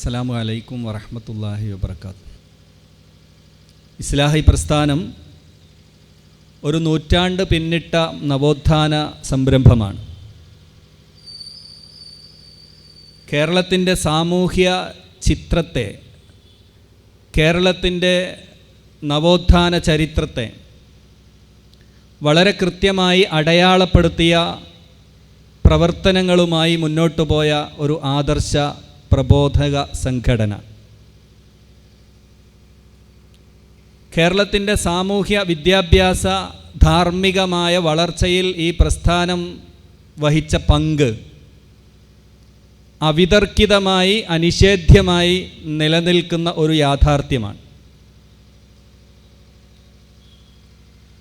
അസ്സലാമു അലൈക്കും വറഹമത്തല്ലാഹി വബർക്കാത്ത് ഇസ്ലാഹി പ്രസ്ഥാനം ഒരു നൂറ്റാണ്ട് പിന്നിട്ട നവോത്ഥാന സംരംഭമാണ്. കേരളത്തിന്റെ സാമൂഹ്യ ചിത്രത്തെ കേരളത്തിന്റെ നവോത്ഥാന ചരിത്രത്തെ വളരെ കൃത്യമായി അടയാളപ്പെടുത്തിയ പ്രവർത്തനങ്ങളുമായി മുന്നോട്ടു പോയ ഒരു ആദർശ പ്രബോധക സംഘടന. കേരളത്തിന്റെ സാമൂഹ്യ വിദ്യാഭ്യാസ ധാർമ്മികമായ വളർച്ചയിൽ ഈ പ്രസ്ഥാനം വഹിച്ച പങ്ക് അവിതർക്കിതമായി അനിഷേധ്യമായി നിലനിൽക്കുന്ന ഒരു യാഥാർത്ഥ്യമാണ്.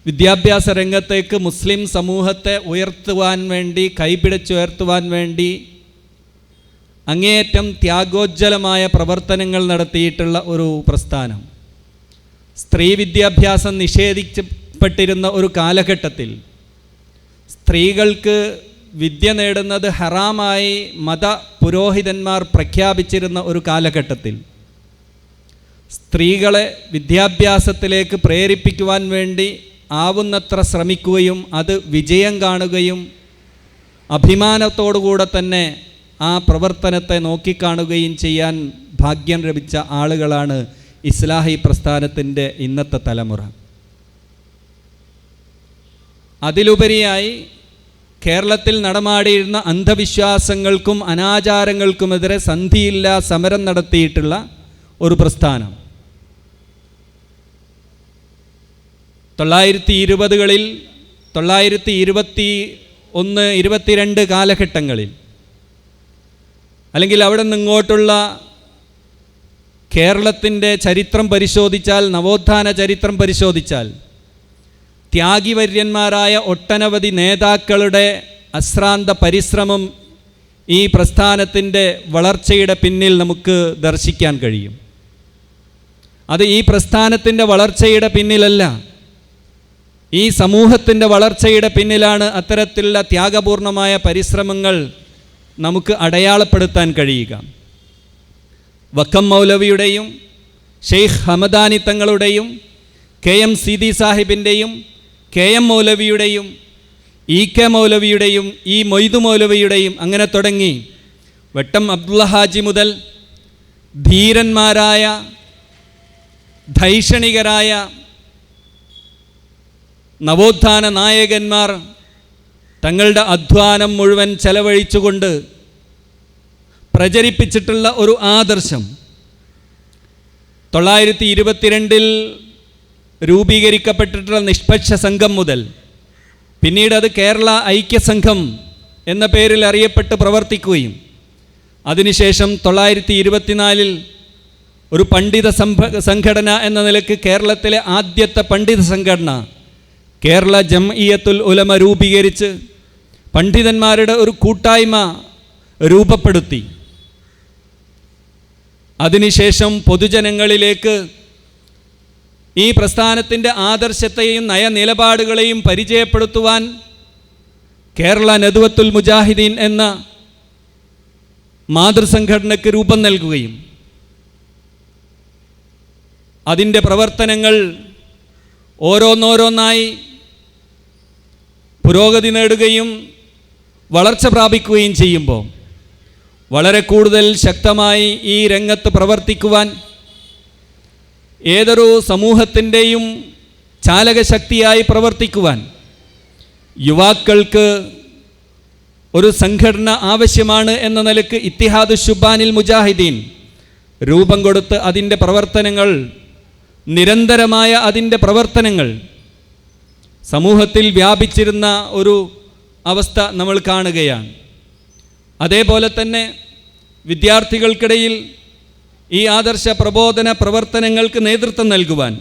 വിദ്യാഭ്യാസ രംഗത്തേക്ക് മുസ്ലിം സമൂഹത്തെ ഉയർത്തുവാൻ വേണ്ടി കൈപിടിച്ചുയർത്തുവാൻ വേണ്ടി അങ്ങേയറ്റം ത്യാഗോജ്ജലമായ പ്രവർത്തനങ്ങൾ നടത്തിയിട്ടുള്ള ഒരു പ്രസ്ഥാനം. സ്ത്രീ വിദ്യാഭ്യാസം നിഷേധിക്കപ്പെട്ടിരുന്ന ഒരു കാലഘട്ടത്തിൽ സ്ത്രീകൾക്ക് വിദ്യ നേടുന്നത് ഹറാമായി മത പുരോഹിതന്മാർ പ്രഖ്യാപിച്ചിരുന്ന ഒരു കാലഘട്ടത്തിൽ സ്ത്രീകളെ വിദ്യാഭ്യാസത്തിലേക്ക് പ്രേരിപ്പിക്കുവാൻ വേണ്ടി ആവുന്നത്ര ശ്രമിക്കുകയും അത് വിജയം കാണുകയും അഭിമാനത്തോടുകൂടെ തന്നെ ആ പ്രവർത്തനത്തെ നോക്കിക്കാണുകയും ചെയ്യാൻ ഭാഗ്യം ലഭിച്ച ആളുകളാണ് ഇസ്ലാഹി പ്രസ്ഥാനത്തിന്റെ ഇന്നത്തെ തലമുറ. അതിലുപരിയായി കേരളത്തിൽ നടമാടിയിരുന്ന അന്ധവിശ്വാസങ്ങൾക്കും അനാചാരങ്ങൾക്കുമെതിരെ സന്ധിയില്ല സമരം നടത്തിയിട്ടുള്ള ഒരു പ്രസ്ഥാനം. തൊള്ളായിരത്തി ഇരുപതുകളിൽ തൊള്ളായിരത്തി ഇരുപത്തി ഒന്ന് ഇരുപത്തിരണ്ട് കാലഘട്ടങ്ങളിൽ അല്ലെങ്കിൽ അവിടെ നിന്നിങ്ങോട്ടുള്ള കേരളത്തിന്റെ ചരിത്രം പരിശോധിച്ചാൽ നവോത്ഥാന ചരിത്രം പരിശോധിച്ചാൽ ത്യാഗിവര്യന്മാരായ ഒട്ടനവധി നേതാക്കളുടെ അശ്രാന്ത പരിശ്രമം ഈ പ്രസ്ഥാനത്തിന്റെ വളർച്ചയുടെ പിന്നിൽ നമുക്ക് ദർശിക്കാൻ കഴിയും. അത് ഈ പ്രസ്ഥാനത്തിന്റെ വളർച്ചയുടെ പിന്നിലല്ല. ഈ സമൂഹത്തിന്റെ വളർച്ചയുടെ പിന്നിലാണ് അത്തരത്തിലുള്ള ത്യാഗപൂർണമായ പരിശ്രമങ്ങൾ നമുക്ക് അടയാളപ്പെടുത്താൻ കഴിയുക. വക്കം മൗലവിയുടെയും ഷെയ്ഖ് ഹമദാനി തങ്ങളുടെയും കെ എം സീതി സാഹിബിന്റെയും കെ എം മൗലവിയുടെയും ഇ കെ മൗലവിയുടെയും ഇ മൊയ്തു മൗലവിയുടെയും അങ്ങനെ തുടങ്ങി വെട്ടം അബ്ദുള്ള ഹാജി മുതൽ ധീരന്മാരായ ധൈഷണികരായ നവോത്ഥാന നായകന്മാർ തങ്ങളുടെ അധ്വാനം മുഴുവൻ ചെലവഴിച്ചുകൊണ്ട് പ്രചരിപ്പിച്ചിട്ടുള്ള ഒരു ആദർശം തൊള്ളായിരത്തി ഇരുപത്തിരണ്ടിൽ രൂപീകരിക്കപ്പെട്ടിട്ടുള്ള നിഷ്പക്ഷ സംഘം മുതൽ പിന്നീട് അത് കേരള ഐക്യസംഘം എന്ന പേരിൽ അറിയപ്പെട്ട് പ്രവർത്തിക്കുകയും അതിനുശേഷം തൊള്ളായിരത്തി ഇരുപത്തിനാലിൽ ഒരു പണ്ഡിത സംഘടന എന്ന നിലയ്ക്ക് കേരളത്തിലെ ആദ്യത്തെ പണ്ഡിത സംഘടന കേരള ജംഇയത്തുൽ ഉലമ രൂപീകരിച്ച് പണ്ഡിതന്മാരുടെ ഒരു കൂട്ടായ്മ രൂപപ്പെടുത്തി. അതിനുശേഷം പൊതുജനങ്ങളിലേക്ക് ഈ പ്രസ്ഥാനത്തിന്റെ ആദർശത്തെയും നയനിലപാടുകളെയും പരിചയപ്പെടുത്തുവാൻ കേരള നദുവത്തുൽ മുജാഹിദീൻ എന്ന മാതൃസംഘടനയ്ക്ക് രൂപം നൽകുകയും അതിന്റെ പ്രവർത്തനങ്ങൾ ഓരോന്നോരോന്നായി പുരോഗതി നേടുകയും വളർച്ച പ്രാപിക്കുകയും ചെയ്യുമ്പോൾ വളരെ കൂടുതൽ ശക്തമായി ഈ രംഗത്ത് പ്രവർത്തിക്കുവാൻ ഏതൊരു സമൂഹത്തിന്റെയും ചാലകശക്തിയായി പ്രവർത്തിക്കുവാൻ യുവാക്കൾക്ക് ഒരു സംഘടന ആവശ്യമാണ് എന്ന നിലയ്ക്ക് ഇത്തിഹാദ് ഷുബാനിൽ മുജാഹിദീൻ രൂപം കൊടുത്ത് അതിന്റെ പ്രവർത്തനങ്ങൾ നിരന്തരമായ അതിന്റെ പ്രവർത്തനങ്ങൾ സമൂഹത്തിൽ വ്യാപിച്ചിരുന്ന ഒരു അവസ്ഥ നമ്മൾ കാണുകയാണ്. അതേപോലെ തന്നെ വിദ്യാർത്ഥികൾക്കിടയിൽ ഈ ആദർശ പ്രബോധന പ്രവർത്തനങ്ങൾക്ക് നേതൃത്വം നൽകുവാൻ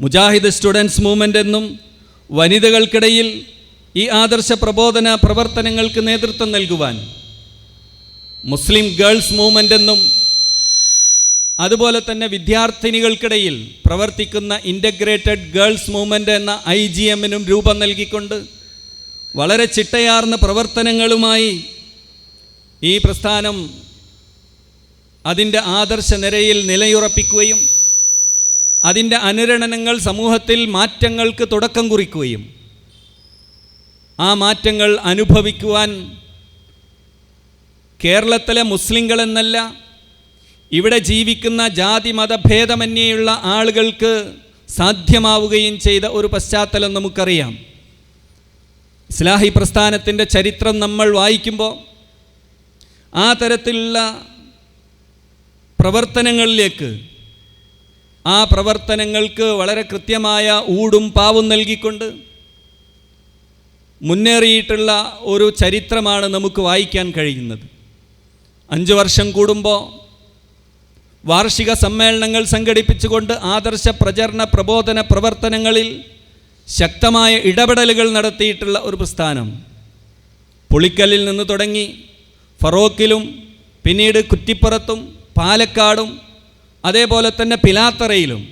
മുജാഹിദ് സ്റ്റുഡൻസ് മൂവ്മെന്റ് എന്നും വനിതകൾക്കിടയിൽ ഈ ആദർശ പ്രബോധന പ്രവർത്തനങ്ങൾക്ക് നേതൃത്വം നൽകുവാൻ മുസ്ലിം ഗേൾസ് മൂവ്മെന്റ് എന്നും അതുപോലെ തന്നെ വിദ്യാർത്ഥിനികൾക്കിടയിൽ പ്രവർത്തിക്കുന്ന ഇന്റഗ്രേറ്റഡ് ഗേൾസ് മൂവ്മെന്റ് എന്ന ഐ ജി എമ്മിനും രൂപം നൽകിക്കൊണ്ട് വളരെ ചിട്ടയാർന്ന പ്രവർത്തനങ്ങളുമായി ഈ പ്രസ്ഥാനം അതിന്റെ ആദർശ നിരയിൽ നിലയുറപ്പിക്കുകയും അതിന്റെ അനുരണനങ്ങൾ സമൂഹത്തിൽ മാറ്റങ്ങൾക്ക് തുടക്കം കുറിക്കുകയും ആ മാറ്റങ്ങൾ അനുഭവിക്കുവാൻ കേരളത്തിലെ മുസ്ലിങ്ങൾ എന്നല്ല ഇവിടെ ജീവിക്കുന്ന ജാതി മതഭേദമന്യേയുള്ള ആളുകൾക്ക് സാധ്യമാവുകയും ചെയ്ത ഒരു പശ്ചാത്തലം നമുക്കറിയാം. ഇസ്ലാഹി പ്രസ്ഥാനത്തിന്റെ ചരിത്രം നമ്മൾ വായിക്കുമ്പോൾ ആ തരത്തിലുള്ള പ്രവർത്തനങ്ങളിലേക്ക് ആ പ്രവർത്തനങ്ങൾക്ക് വളരെ കൃത്യമായ ഊടും പാവും നൽകിക്കൊണ്ട് മുന്നേറിയിട്ടുള്ള ഒരു ചരിത്രമാണ് നമുക്ക് വായിക്കാൻ കഴിയുന്നത്. അഞ്ച് വർഷം കൂടുമ്പോൾ വാർഷിക സമ്മേളനങ്ങൾ സംഘടിപ്പിച്ചുകൊണ്ട് ആദർശ പ്രചരണ പ്രബോധന പ്രവർത്തനങ്ങളിൽ ശക്തമായ ഇടപെടലുകൾ നടത്തിയിട്ടുള്ള ഒരു പ്രസ്ഥാനം. പുളിക്കലിൽ നിന്ന് തുടങ്ങി ഫറോക്കിലും പിന്നീട് കുറ്റിപ്പുറത്തും പാലക്കാടും അതേപോലെ തന്നെ പിലാത്തറയിലും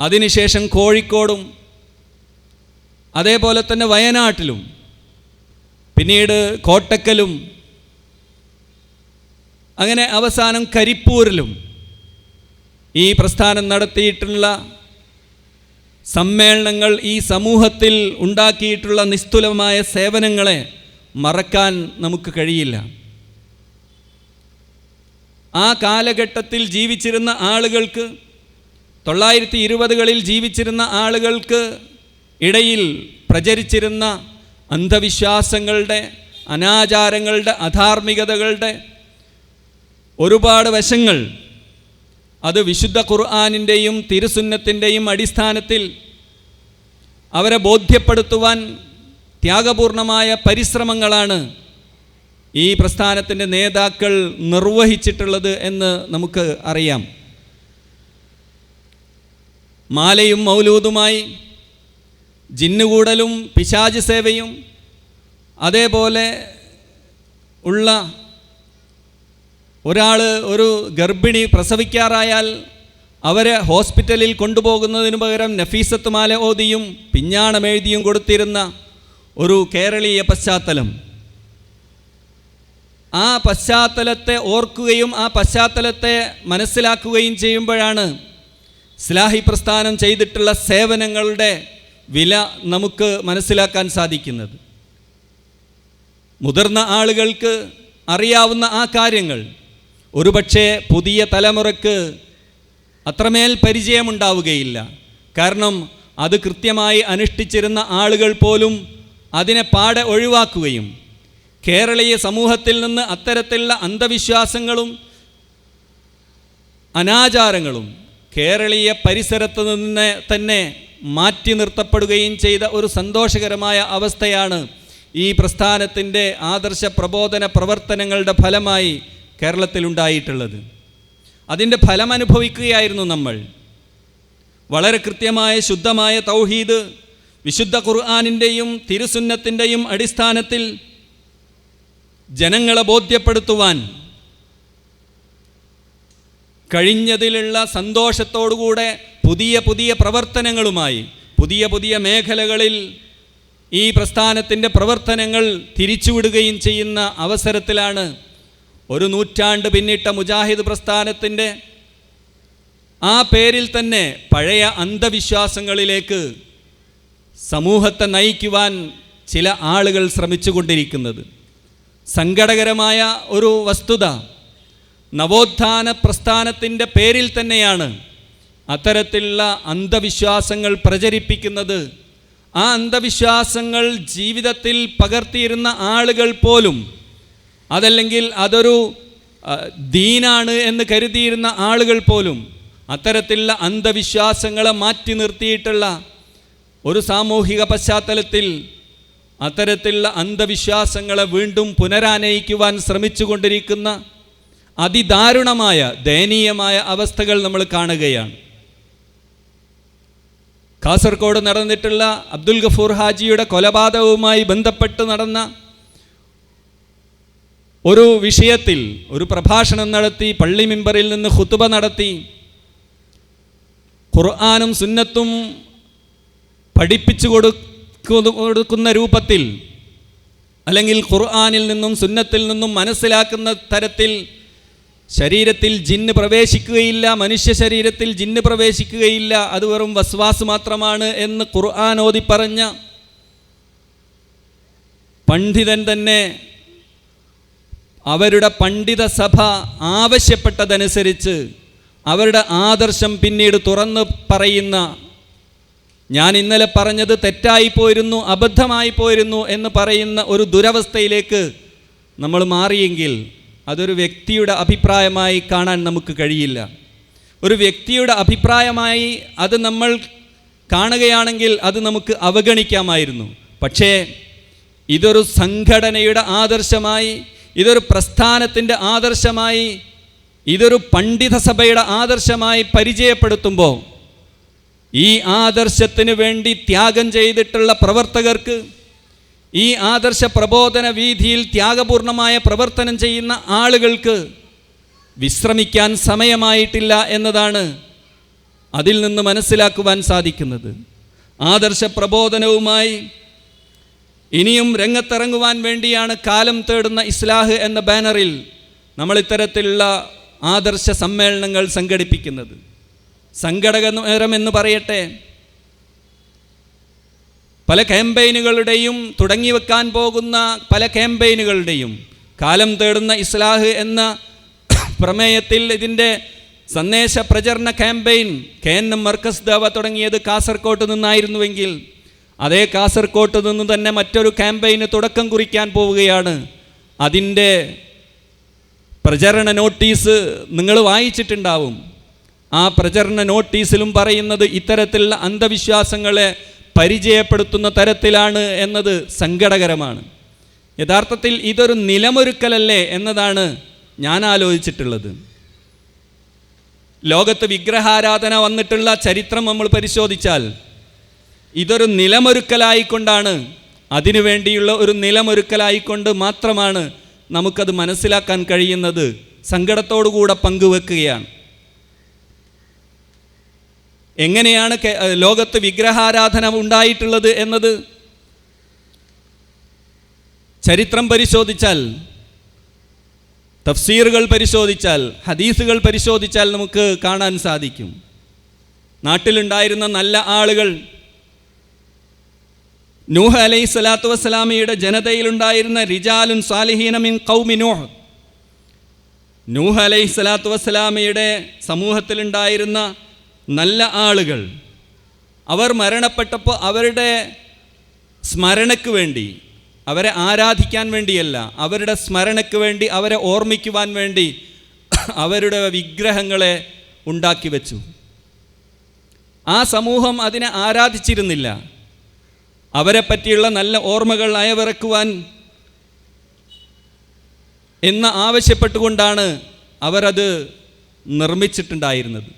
അതിനുശേഷം കോഴിക്കോടും അതേപോലെ തന്നെ വയനാട്ടിലും പിന്നീട് കോട്ടക്കലും അങ്ങനെ അവസാനം കരിപ്പൂരിലും ഈ പ്രസ്ഥാനം നടത്തിയിട്ടുള്ള സമ്മേളനങ്ങൾ ഈ സമൂഹത്തിൽ ഉണ്ടാക്കിയിട്ടുള്ള നിസ്തുലമായ സേവനങ്ങളെ മറക്കാൻ നമുക്ക് കഴിയില്ല. ആ കാലഘട്ടത്തിൽ ജീവിച്ചിരുന്ന ആളുകൾക്ക് തൊള്ളായിരത്തി ഇരുപതുകളിൽ ജീവിച്ചിരുന്ന ആളുകൾക്ക് ഇടയിൽ പ്രചരിച്ചിരുന്ന അന്ധവിശ്വാസങ്ങളുടെ അനാചാരങ്ങളുടെ അധാർമികതകളുടെ ഒരുപാട് വശങ്ങൾ. അത് വിശുദ്ധ ഖുർആാനിന്റെയും തിരുസുന്നത്തിന്റെയും അടിസ്ഥാനത്തിൽ അവരെ ബോധ്യപ്പെടുത്തുവാൻ ത്യാഗപൂർണമായ പരിശ്രമങ്ങളാണ് ഈ പ്രസ്ഥാനത്തിന്റെ നേതാക്കൾ നിർവഹിച്ചിട്ടുള്ളത് എന്ന് നമുക്ക് അറിയാം. മാലയും മൗലൂദുമായി ജിന്നുകൂടലും പിശാജ് സേവയും അതേപോലെ ഉള്ള ഒരാൾ ഒരു ഗർഭിണി പ്രസവിക്കാറായാൽ അവരെ ഹോസ്പിറ്റലിൽ കൊണ്ടുപോകുന്നതിന് പകരം നഫീസത്ത് മാല ഓതിയും പിഞ്ഞാണമെഴുതിയും കൊടുത്തിരുന്ന ഒരു കേരളീയ പശ്ചാത്തലം. ആ പശ്ചാത്തലത്തെ ഓർക്കുകയും ആ പശ്ചാത്തലത്തെ മനസ്സിലാക്കുകയും ചെയ്യുമ്പോഴാണ് സ്ലാഹി പ്രസ്ഥാനം ചെയ്തിട്ടുള്ള സേവനങ്ങളുടെ വില നമുക്ക് മനസ്സിലാക്കാൻ സാധിക്കുന്നത്. മുതിർന്ന ആളുകൾക്ക് അറിയാവുന്ന ആ കാര്യങ്ങൾ ഒരുപക്ഷെ പുതിയ തലമുറയ്ക്ക് അത്രമേൽ പരിചയമുണ്ടാവുകയില്ല. കാരണം അത് കൃത്യമായി അനുഷ്ഠിച്ചിരുന്ന ആളുകൾ പോലും അതിനെ പാടെ ഒഴിവാക്കുകയും കേരളീയ സമൂഹത്തിൽ നിന്ന് അത്തരത്തിലുള്ള അന്ധവിശ്വാസങ്ങളും അനാചാരങ്ങളും കേരളീയ പരിസരത്ത് നിന്ന് തന്നെ മാറ്റി നിർത്തപ്പെടുകയും ചെയ്ത ഒരു സന്തോഷകരമായ അവസ്ഥയാണ് ഈ പ്രസ്ഥാനത്തിന്റെ ആദർശ പ്രബോധന പ്രവർത്തനങ്ങളുടെ ഫലമായി കേരളത്തിലുണ്ടായിട്ടുള്ളത്. അതിന്റെ ഫലം അനുഭവിക്കുകയായിരുന്നു നമ്മൾ. വളരെ കൃത്യമായ ശുദ്ധമായ തൗഹീദ് വിശുദ്ധ ഖുർആാനിന്റെയും തിരുസുന്നത്തിന്റെയും അടിസ്ഥാനത്തിൽ ജനങ്ങളെ ബോധ്യപ്പെടുത്തുവാൻ കഴിഞ്ഞതിലുള്ള സന്തോഷത്തോടുകൂടെ പുതിയ പുതിയ പ്രവർത്തനങ്ങളുമായി പുതിയ പുതിയ മേഖലകളിൽ ഈ പ്രസ്ഥാനത്തിന്റെ പ്രവർത്തനങ്ങൾ തിരിച്ചുവിടുകയും ചെയ്യുന്ന അവസരത്തിലാണ് ഒരു നൂറ്റാണ്ട് പിന്നിട്ട മുജാഹിദ് പ്രസ്ഥാനത്തിന്റെ ആ പേരിൽ തന്നെ പഴയ അന്ധവിശ്വാസങ്ങളിലേക്ക് സമൂഹത്തെ നയിക്കുവാൻ ചില ആളുകൾ ശ്രമിച്ചുകൊണ്ടിരിക്കുന്നത്. സങ്കടകരമായ ഒരു വസ്തുത നവോത്ഥാന പ്രസ്ഥാനത്തിന്റെ പേരിൽ തന്നെയാണ് അത്തരത്തിലുള്ള അന്ധവിശ്വാസങ്ങൾ പ്രചരിപ്പിക്കുന്നത്. ആ അന്ധവിശ്വാസങ്ങൾ ജീവിതത്തിൽ പകർത്തിയിരുന്ന ആളുകൾ പോലും അതല്ലെങ്കിൽ അതൊരു ദീനാണ് എന്ന് കരുതിയിരുന്ന ആളുകൾ പോലും അത്തരത്തിലുള്ള അന്ധവിശ്വാസങ്ങളെ മാറ്റി നിർത്തിയിട്ടുള്ള ഒരു സാമൂഹിക പശ്ചാത്തലത്തിൽ അത്തരത്തിലുള്ള അന്ധവിശ്വാസങ്ങളെ വീണ്ടും പുനരാനയിക്കുവാൻ ശ്രമിച്ചുകൊണ്ടിരിക്കുന്ന അതിദാരുണമായ ദയനീയമായ അവസ്ഥകൾ നമ്മൾ കാണുകയാണ്. കാസർഗോഡ് നടന്നിട്ടുള്ള അബ്ദുൽ ഗഫൂർ ഹാജിയുടെ കൊലപാതകവുമായി ബന്ധപ്പെട്ട് നടന്ന ഒരു വിഷയത്തിൽ ഒരു പ്രഭാഷണം നടത്തി പള്ളി മിമ്പറിൽ നിന്ന് ഖുതുബ നടത്തി ഖുർആാനും സുന്നത്തും പഠിപ്പിച്ചു കൊടുക്കുന്ന രൂപത്തിൽ അല്ലെങ്കിൽ ഖുർആാനിൽ നിന്നും സുന്നത്തിൽ നിന്നും മനസ്സിലാക്കുന്ന തരത്തിൽ ശരീരത്തിൽ ജിന്ന് പ്രവേശിക്കുകയില്ല മനുഷ്യ ശരീരത്തിൽ ജിന്ന് പ്രവേശിക്കുകയില്ല അത് വെറും വസ്വാസ് മാത്രമാണ് എന്ന് ഖുർആൻ ഓതി പറഞ്ഞ പണ്ഡിതൻ തന്നെ അവരുടെ പണ്ഡിത സഭ ആവശ്യപ്പെട്ടതനുസരിച്ച് അവരുടെ ആദർശം പിന്നീട് തുറന്ന് പറയുന്ന ഞാൻ ഇന്നലെ പറഞ്ഞത് തെറ്റായി പോയിരുന്നു അബദ്ധമായി പോയിരുന്നു എന്ന് പറയുന്ന ഒരു ദുരവസ്ഥയിലേക്ക് നമ്മൾ മാറിയെങ്കിൽ അതൊരു വ്യക്തിയുടെ അഭിപ്രായമായി കാണാൻ നമുക്ക് കഴിയില്ല. ഒരു വ്യക്തിയുടെ അഭിപ്രായമായി അത് നമ്മൾ കാണുകയാണെങ്കിൽ അത് നമുക്ക് അവഗണിക്കാമായിരുന്നു. പക്ഷേ ഇതൊരു സംഘടനയുടെ ആദർശമായി ഇതൊരു പ്രസ്ഥാനത്തിന്റെ ആദർശമായി ഇതൊരു പണ്ഡിത സഭയുടെ ആദർശമായി പരിചയപ്പെടുത്തുമ്പോൾ ഈ ആദർശത്തിന് വേണ്ടി ത്യാഗം ചെയ്തിട്ടുള്ള പ്രവർത്തകർക്ക് ഈ ആദർശ പ്രബോധന വീതിയിൽ ത്യാഗപൂർണമായ പ്രവർത്തനം ചെയ്യുന്ന ആളുകൾക്ക് വിശ്രമിക്കാൻ സമയമായിട്ടില്ല എന്നതാണ് അതിൽ നിന്ന് മനസ്സിലാക്കുവാൻ സാധിക്കുന്നത്. ആദർശ പ്രബോധനവുമായി ഇനിയും രംഗത്തിറങ്ങുവാൻ വേണ്ടിയാണ് കാലം തേടുന്ന ഇസ്ലാഹ് എന്ന ബാനറിൽ നമ്മൾ ഇത്തരത്തിലുള്ള ആദർശ സമ്മേളനങ്ങൾ സംഘടിപ്പിക്കുന്നത്. സങ്കടകരം എന്ന് പറയട്ടെ. പല ക്യാമ്പയിനുകളുടെയും തുടങ്ങി വെക്കാൻ പോകുന്ന പല ക്യാമ്പയിനുകളുടെയും കാലം തേടുന്ന ഇസ്ലാഹ് എന്ന പ്രമേയത്തിൽ ഇതിന്റെ സന്ദേശ പ്രചരണ campaign K N M Markaz Dawa തുടങ്ങിയത് കാസർകോട്ട് നിന്നായിരുന്നുവെങ്കിൽ അതേ കാസർകോട്ട് നിന്ന് തന്നെ മറ്റൊരു ക്യാമ്പയിന് തുടക്കം കുറിക്കാൻ പോവുകയാണ്. അതിന്റെ പ്രചരണ നോട്ടീസ് നിങ്ങൾ വായിച്ചിട്ടുണ്ടാവും. ആ പ്രചരണ നോട്ടീസിലും പറയുന്നത് ഇത്തരത്തിലുള്ള അന്ധവിശ്വാസങ്ങളെ പരിചയപ്പെടുത്തുന്ന തരത്തിലാണ് എന്നത് സങ്കടകരമാണ്. യഥാർത്ഥത്തിൽ ഇതൊരു നിലമൊരുക്കലല്ലേ എന്നതാണ് ഞാൻ ആലോചിച്ചിട്ടുള്ളത്. ലോകത്ത് വിഗ്രഹാരാധന വന്നിട്ടുള്ള ചരിത്രം നമ്മൾ പരിശോധിച്ചാൽ ഇതൊരു നിലമൊരുക്കലായിക്കൊണ്ടാണ്. അതിനു വേണ്ടിയുള്ള ഒരു നിലമൊരുക്കലായിക്കൊണ്ട് മാത്രമാണ് നമുക്കത് മനസ്സിലാക്കാൻ കഴിയുന്നത്. സങ്കടത്തോടുകൂടെ പങ്കുവെക്കുകയാണ്. എങ്ങനെയാണ് ലോകത്ത് വിഗ്രഹാരാധന ഉണ്ടായിട്ടുള്ളത് എന്നത്? ചരിത്രം പരിശോധിച്ചാൽ തഫ്സീറുകൾ പരിശോധിച്ചാൽ ഹദീസുകൾ പരിശോധിച്ചാൽ നമുക്ക് കാണാൻ സാധിക്കും. നാട്ടിലുണ്ടായിരുന്ന നല്ല ആളുകൾ നൂഹ് അലൈഹി സ്വലാത്തു വസ്സലാമിയുടെ ജനതയിലുണ്ടായിരുന്ന റിജാലുൻ സാലിഹീന കൗമി നൂഹ്. നൂഹ് അലൈഹി സ്വലാത്തു വസ്സലാമിയുടെ സമൂഹത്തിലുണ്ടായിരുന്ന നല്ല ആളുകൾ അവർ മരണപ്പെട്ടപ്പോൾ അവരുടെ സ്മരണയ്ക്ക് വേണ്ടി അവരെ ആരാധിക്കാൻ വേണ്ടിയല്ല അവരുടെ സ്മരണയ്ക്ക് വേണ്ടി അവരെ ഓർമ്മിക്കുവാൻ വേണ്ടി അവരുടെ വിഗ്രഹങ്ങളെ ഉണ്ടാക്കി വെച്ചു. ആ സമൂഹം അതിനെ ആരാധിച്ചിരുന്നില്ല. അവരെ പറ്റിയുള്ള നല്ല ഓർമ്മകൾ അയവിറക്കുവാൻ എന്ന് ആവശ്യപ്പെട്ടുകൊണ്ടാണ് അവരത് നിർമ്മിച്ചിട്ടുണ്ടായിരുന്നത്.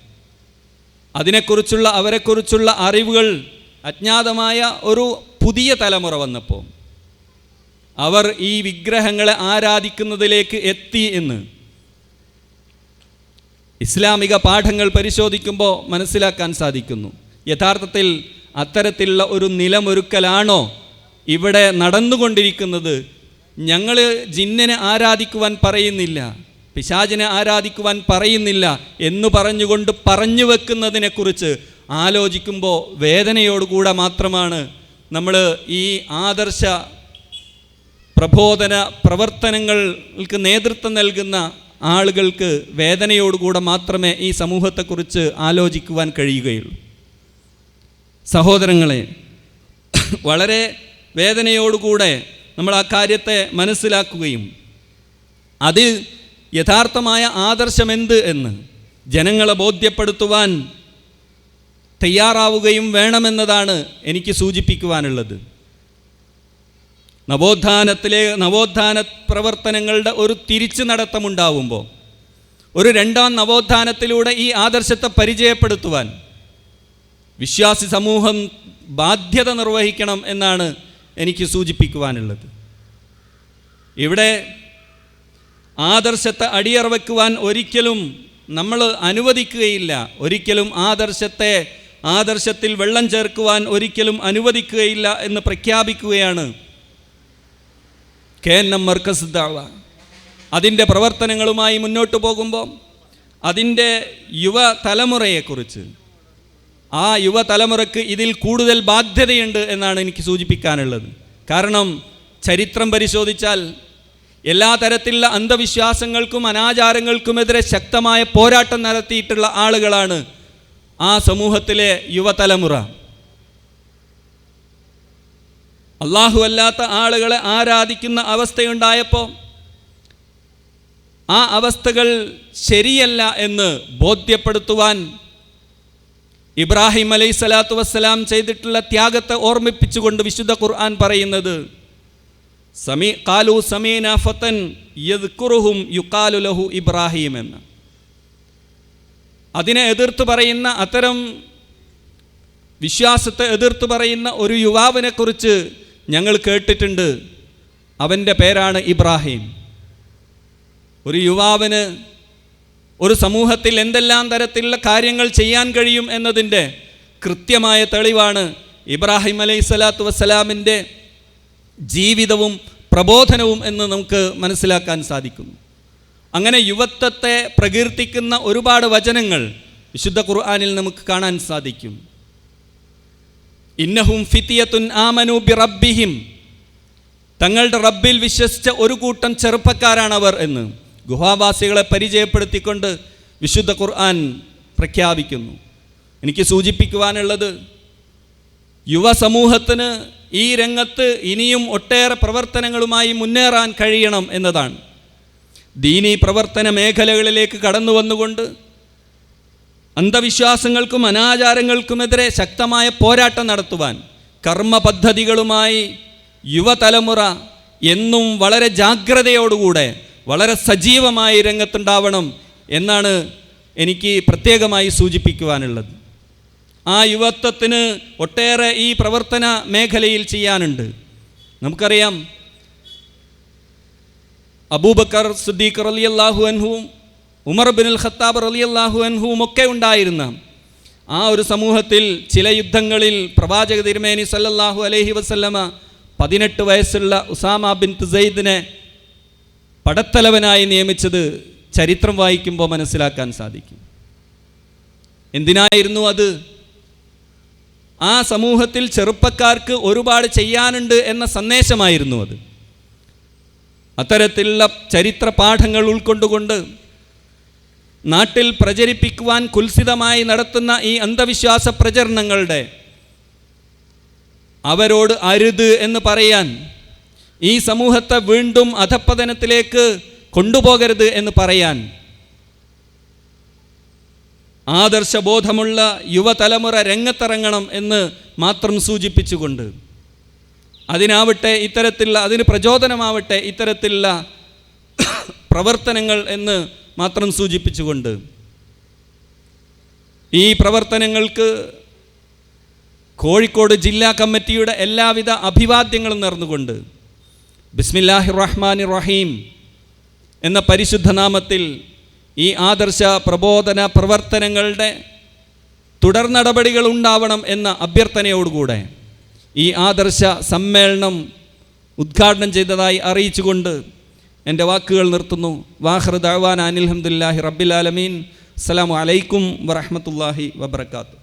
അതിനെക്കുറിച്ചുള്ള അവരെക്കുറിച്ചുള്ള അറിവുകൾ അജ്ഞാതമായ ഒരു പുതിയ തലമുറ വന്നപ്പോൾ അവർ ഈ വിഗ്രഹങ്ങളെ ആരാധിക്കുന്നതിലേക്ക് എത്തി എന്ന് ഇസ്ലാമിക പാഠങ്ങൾ പരിശോധിക്കുമ്പോൾ മനസ്സിലാക്കാൻ സാധിക്കുന്നു. യഥാർത്ഥത്തിൽ അത്തരത്തിലുള്ള ഒരു നിലമൊരുക്കലാണോ ഇവിടെ നടന്നുകൊണ്ടിരിക്കുന്നത്? ഞങ്ങൾ ജിന്നിനെ ആരാധിക്കുവാൻ പറയുന്നില്ല പിശാചിനെ ആരാധിക്കുവാൻ പറയുന്നില്ല എന്ന് പറഞ്ഞുകൊണ്ട് പറഞ്ഞു വെക്കുന്നതിനെക്കുറിച്ച് ആലോചിക്കുമ്പോൾ വേദനയോടുകൂടെ മാത്രമാണ് നമ്മൾ ഈ ആദർശ പ്രബോധന പ്രവർത്തനങ്ങൾക്ക് നേതൃത്വം നൽകുന്ന ആളുകൾക്ക് വേദനയോടുകൂടെ മാത്രമേ ഈ സമൂഹത്തെക്കുറിച്ച് ആലോചിക്കുവാൻ കഴിയുകയുള്ളൂ. സഹോദരങ്ങളെ വളരെ വേദനയോടുകൂടെ നമ്മൾ ആ കാര്യത്തെ മനസ്സിലാക്കുകയും അതിൽ യഥാർത്ഥമായ ആദർശമെന്ത് എന്ന് ജനങ്ങളെ ബോധ്യപ്പെടുത്തുവാൻ തയ്യാറാവുകയും വേണമെന്നതാണ് എനിക്ക് സൂചിപ്പിക്കുവാനുള്ളത്. നവോത്ഥാനത്തിലെ നവോത്ഥാന പ്രവർത്തനങ്ങളുടെ ഒരു തിരിച്ചു നടത്തമുണ്ടാവുമ്പോൾ ഒരു രണ്ടാം നവോത്ഥാനത്തിലൂടെ ഈ ആദർശത്തെ പരിചയപ്പെടുത്തുവാൻ വിശ്വാസി സമൂഹം ബാധ്യത നിർവഹിക്കണം എന്നാണ് എനിക്ക് സൂചിപ്പിക്കുവാനുള്ളത്. ഇവിടെ ആദർശത്തെ അടിയറ വയ്ക്കുവാൻ ഒരിക്കലും നമ്മൾ അനുവദിക്കുകയില്ല. ഒരിക്കലും ആദർശത്തെ ആദർശത്തിൽ വെള്ളം ചേർക്കുവാൻ ഒരിക്കലും അനുവദിക്കുകയില്ല എന്ന് പ്രഖ്യാപിക്കുകയാണ് K N M Markaz Dawa. അതിന്റെ പ്രവർത്തനങ്ങളുമായി മുന്നോട്ട് പോകുമ്പോൾ അതിന്റെ യുവ തലമുറയെക്കുറിച്ച് ആ യുവതലമുറക്ക് ഇതിൽ കൂടുതൽ ബാധ്യതയുണ്ട് എന്നാണ് എനിക്ക് സൂചിപ്പിക്കാനുള്ളത്. കാരണം ചരിത്രം പരിശോധിച്ചാൽ എല്ലാ തരത്തിലുള്ള അന്ധവിശ്വാസങ്ങൾക്കും അനാചാരങ്ങൾക്കുമെതിരെ ശക്തമായ പോരാട്ടം നടത്തിയിട്ടുള്ള ആളുകളാണ് ആ സമൂഹത്തിലെ യുവതലമുറ. അള്ളാഹു അല്ലാത്ത ആളുകളെ ആരാധിക്കുന്ന അവസ്ഥയുണ്ടായപ്പോൾ ആ അവസ്ഥകൾ ശരിയല്ല എന്ന് ബോധ്യപ്പെടുത്തുവാൻ ഇബ്രാഹിം അലൈഹി സ്വലാത്തു വസ്സലാം ചെയ്തിട്ടുള്ള ത്യാഗത്തെ ഓർമ്മിപ്പിച്ചുകൊണ്ട് വിശുദ്ധ ഖുർആൻ പറയുന്നത് സമീ കാലു സമീന ഫത്തൻ യദ്കുറുഹും യുക്കാലു ലഹു ഇബ്രാഹിം എന്ന്. അതിനെ എതിർത്ത് പറയുന്ന അത്തരം വിശ്വാസത്തെ എതിർത്ത് പറയുന്ന ഒരു യുവാവിനെക്കുറിച്ച് ഞങ്ങൾ കേട്ടിട്ടുണ്ട്. അവന്റെ പേരാണ് ഇബ്രാഹിം. ഒരു യുവാവിന് ഒരു സമൂഹത്തിൽ എന്തെല്ലാം തരത്തിലുള്ള കാര്യങ്ങൾ ചെയ്യാൻ കഴിയും എന്നതിന്റെ കൃത്യമായ തെളിവാണ് ഇബ്രാഹിം അലൈഹി സ്വലാത്തു വസ്സലാമിന്റെ ജീവിതവും പ്രബോധനവും എന്ന് നമുക്ക് മനസ്സിലാക്കാൻ സാധിക്കുന്നു. അങ്ങനെ യുവത്വത്തെ പ്രകീർത്തിക്കുന്ന ഒരുപാട് വചനങ്ങൾ വിശുദ്ധ ഖുർആാനിൽ നമുക്ക് കാണാൻ സാധിക്കും. ഇന്നഹും ഫിത്തിയത്തുൻ ആമനു ബി റബ്ബിഹിം തങ്ങളുടെ റബ്ബിൽ വിശ്വസിച്ച ഒരു കൂട്ടം ചെറുപ്പക്കാരാണവർ എന്ന്. ഗുഹാവാസികളെ പരിചയപ്പെടുത്തിക്കൊണ്ട് വിശുദ്ധ ഖുർആൻ പ്രഖ്യാപിക്കുന്നു. എനിക്ക് സൂചിപ്പിക്കുവാനുള്ളത് യുവസമൂഹത്തിന് ഈ രംഗത്ത് ഇനിയും ഒട്ടേറെ പ്രവർത്തനങ്ങളുമായി മുന്നേറാൻ കഴിയണം എന്നതാണ്. ദീനീ പ്രവർത്തന മേഖലകളിലേക്ക് കടന്നു വന്നുകൊണ്ട് അന്ധവിശ്വാസങ്ങൾക്കും അനാചാരങ്ങൾക്കുമെതിരെ ശക്തമായ പോരാട്ടം നടത്തുവാൻ കർമ്മ പദ്ധതികളുമായി യുവതലമുറ എന്നും വളരെ ജാഗ്രതയോടുകൂടെ വളരെ സജീവമായി രംഗത്തുണ്ടാവണം എന്നാണ് എനിക്ക് പ്രത്യേകമായി സൂചിപ്പിക്കുവാനുള്ളത്. ആ യുവത്വത്തിന് ഒട്ടേറെ ഈ പ്രവർത്തന മേഖലയിൽ ചെയ്യാനുണ്ട്. നമുക്കറിയാം അബൂബക്കർ സുദ്ദീഖ് റലി അള്ളാഹു അൻഹുവും ഉമർ ബിനുൽ ഖത്താബ് റലി അള്ളാഹു അൻഹുവും ഒക്കെ ഉണ്ടായിരുന്ന ആ ഒരു സമൂഹത്തിൽ ചില യുദ്ധങ്ങളിൽ പ്രവാചക തിരുമേനി സല്ലല്ലാഹു അലൈഹി വസല്ലമ പതിനെട്ട് വയസ്സുള്ള ഉസാമ ബിൻ തുസൈദിനെ പടത്തലവനായി നിയമിച്ചത് ചരിത്രം വായിക്കുമ്പോൾ മനസ്സിലാക്കാൻ സാധിക്കും. എന്തിനായിരുന്നു അത്? ആ സമൂഹത്തിൽ ചെറുപ്പക്കാർക്ക് ഒരുപാട് ചെയ്യാനുണ്ട് എന്ന സന്ദേശമായിരുന്നു അത്. അത്തരത്തിലുള്ള ചരിത്ര പാഠങ്ങൾ ഉൾക്കൊണ്ടുകൊണ്ട് നാട്ടിൽ പ്രചരിപ്പിക്കുവാൻ കുൽസിതമായി നടത്തുന്ന ഈ അന്ധവിശ്വാസ പ്രചരണങ്ങളുടെ അവരോട് അരുത് എന്ന് പറയാൻ ഈ സമൂഹത്തെ വീണ്ടും അധപ്പതനത്തിലേക്ക് കൊണ്ടുപോകരുത് എന്ന് പറയാൻ ആദർശബോധമുള്ള യുവതലമുറ രംഗത്തിറങ്ങണം എന്ന് മാത്രം സൂചിപ്പിച്ചുകൊണ്ട് അതിനാവട്ടെ ഇത്തരത്തിലുള്ള അതിന് പ്രചോദനമാവട്ടെ ഇത്തരത്തിലുള്ള പ്രവർത്തനങ്ങൾ എന്ന് മാത്രം സൂചിപ്പിച്ചുകൊണ്ട് ഈ പ്രവർത്തനങ്ങൾക്ക് കോഴിക്കോട് ജില്ലാ കമ്മിറ്റിയുടെ എല്ലാവിധ അഭിവാദ്യങ്ങളും നേർന്നുകൊണ്ട് ബിസ്മില്ലാഹി റഹ്മാൻ റഹീം എന്ന പരിശുദ്ധനാമത്തിൽ ഈ ആദർശ പ്രബോധന പ്രവർത്തനങ്ങളുടെ തുടർ നടപടികൾ ഉണ്ടാവണം എന്ന അഭ്യർത്ഥനയോടുകൂടെ ഈ ആദർശ സമ്മേളനം ഉദ്ഘാടനം ചെയ്തതായി അറിയിച്ചുകൊണ്ട് എന്റെ വാക്കുകൾ നിർത്തുന്നു. വാഹൃദാൻ അനിൽഹമുല്ലാഹി റബ്ബിൽ ആലമീൻ. അസ്സലാമു അലൈക്കും വറഹമത്തല്ലാഹി വബർക്കാത്തു